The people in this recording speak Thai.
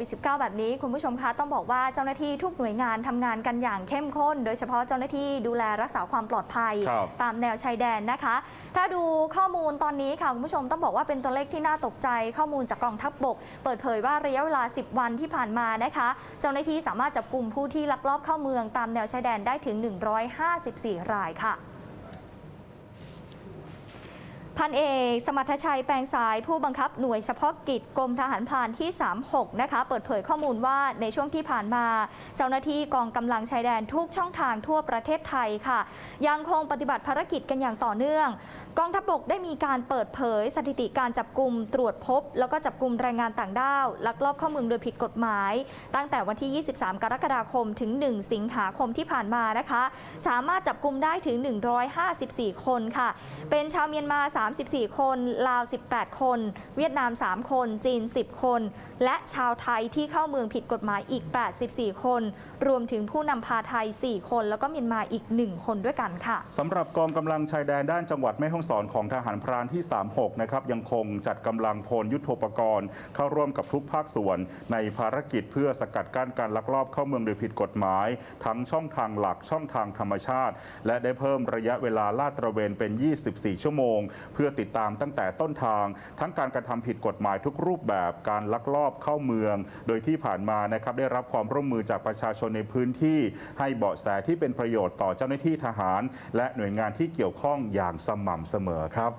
วิด -19 แบบนี้คุณผู้ชมคะต้องบอกว่าเจ้าหน้าที่ทุกหน่วยงานทำงานกันอย่างเข้มข้น โดยเฉพาะเจ้าหน้าที่ดูแลรักษาความปลอดภัยครับตามแนวชายแดนนะคะ ถ้าดูข้อมูลตอนนี้ค่ะคุณผู้ชมต้องบอกว่าเป็นตัวเลขที่น่าตกใจข้อมูลจากกองทัพบบก เปิดเผยว่าระยะเวลา 10 วันที่ผ่านมานะคะ เจ้าหน้าที่สามารถจับกลุ่มผู้ที่ลักลอบเข้าเมืองตามแนวชายแดนได้ถึง 154 รายค่ะ พันเอกสมัทชัยแปลงสายผู้บังคับหน่วยเฉพาะกิจกรมทหารพรานที่ 36 นะคะ เปิดเผยข้อมูลว่าในช่วงที่ผ่านมา เจ้าหน้าที่กองกำลังชายแดนทุกช่องทางทั่วประเทศไทยค่ะ ยังคงปฏิบัติภารกิจกันอย่างต่อเนื่อง กองทัพบกได้มีการเปิดเผยสถิติการจับกลุ่มตรวจพบ แล้วก็จับกลุ่มแรงงานต่างด้าวลักลอบเข้าเมืองโดยผิดกฎหมาย ตั้งแต่วันที่ 23 กรกฎาคมถึง 1 สิงหาคมที่ผ่านมานะคะ สามารถจับกลุ่มได้ถึง 154 คนค่ะ เป็นชาวเมียนมา34 คน ลาว 18 คน เวียดนาม 3 คน จีน 10 คน และชาวไทยที่เข้าเมืองผิดกฎหมายอีก 84 คน รวมถึงผู้นำพาไทย 4 คน แล้วก็เมียนมาอีก 1 คนด้วยกันค่ะสำหรับกองกำลังชายแดนด้านจังหวัดแม่ฮ่องสอนของทหารพรานที่ 36 นะครับยังคงจัดกำลังพลยุทโธปกรณ์ เข้าร่วมกับทุกภาคส่วน ในภารกิจเพื่อสกัดกั้นการลักลอบเข้าเมืองโดยผิดกฎหมาย ทั้งช่องทางหลักช่องทางธรรมชาติ และได้เพิ่มระยะเวลาลาดตระเวนเป็น 24 ชั่วโมงเพื่อติดตามตั้งแต่ต้นทาง ทั้งการกระทำผิดกฎหมายทุกรูปแบบการลักลอบเข้าเมือง โดยที่ผ่านมานะครับได้รับความร่วมมือจากประชาชนในพื้นที่ให้เบาะแสที่เป็นประโยชน์ต่อเจ้าหน้าที่ทหาร และหน่วยงานที่เกี่ยวข้องอย่างสม่ำเสมอครับ